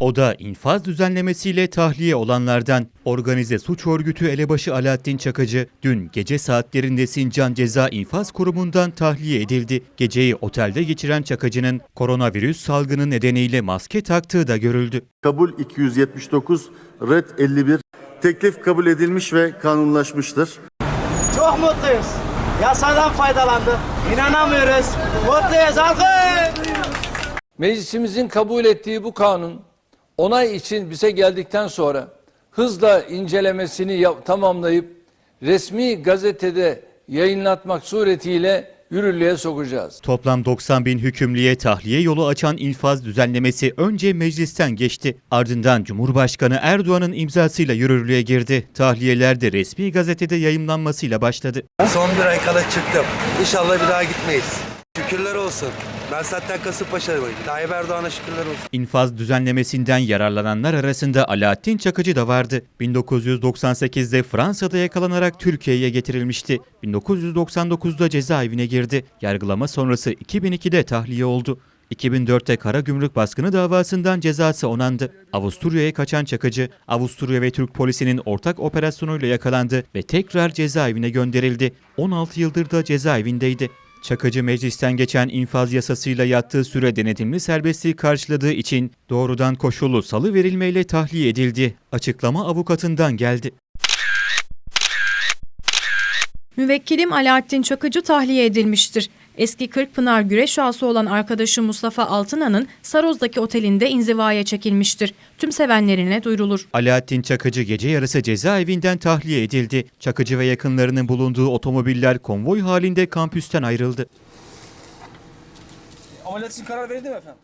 O da infaz düzenlemesiyle tahliye olanlardan. Organize suç örgütü elebaşı Alaaddin Çakıcı dün gece saatlerinde Sincan Ceza İnfaz Kurumu'ndan tahliye edildi. Geceyi otelde geçiren Çakıcı'nın koronavirüs salgını nedeniyle maske taktığı da görüldü. Kabul 279, red 51. Teklif kabul edilmiş ve kanunlaşmıştır. Çok mutluyuz. Yasadan faydalandık. İnanamıyoruz. Mutluyuz. Alkış! Meclisimizin kabul ettiği bu kanun onay için bize geldikten sonra hızla incelemesini yap- tamamlayıp resmi gazetede yayınlatmak suretiyle yürürlüğe sokacağız. Toplam 90 bin hükümlüye tahliye yolu açan infaz düzenlemesi önce meclisten geçti. Ardından Cumhurbaşkanı Erdoğan'ın imzasıyla yürürlüğe girdi. Tahliyeler de resmi gazetede yayımlanmasıyla başladı. Son bir ay kala çıktım. İnşallah bir daha gitmeyiz. Şükürler olsun. Ben zaten Kasımpaşa'dayım. Tayyip Erdoğan'a şükürler olsun. İnfaz düzenlemesinden yararlananlar arasında Alaaddin Çakıcı da vardı. 1998'de Fransa'da yakalanarak Türkiye'ye getirilmişti. 1999'da cezaevine girdi. Yargılama sonrası 2002'de tahliye oldu. 2004'te kara gümrük baskını davasından cezası onandı. Avusturya'ya kaçan Çakıcı, Avusturya ve Türk polisinin ortak operasyonuyla yakalandı ve tekrar cezaevine gönderildi. 16 yıldır da cezaevindeydi. Çakıcı meclisten geçen infaz yasasıyla yattığı süre denetimli serbestliği karşıladığı için doğrudan koşullu salı verilmeyle tahliye edildi. Açıklama avukatından geldi. Müvekkilim Alaaddin Çakıcı tahliye edilmiştir. Eski Kırkpınar güreş ağası olan arkadaşı Mustafa Altınan'ın Saroz'daki otelinde inzivaya çekilmiştir. Tüm sevenlerine duyurulur. Alaaddin Çakıcı gece yarısı cezaevinden tahliye edildi. Çakıcı ve yakınlarının bulunduğu otomobiller konvoy halinde kampüsten ayrıldı. Ameliyat için karar verildi mi efendim?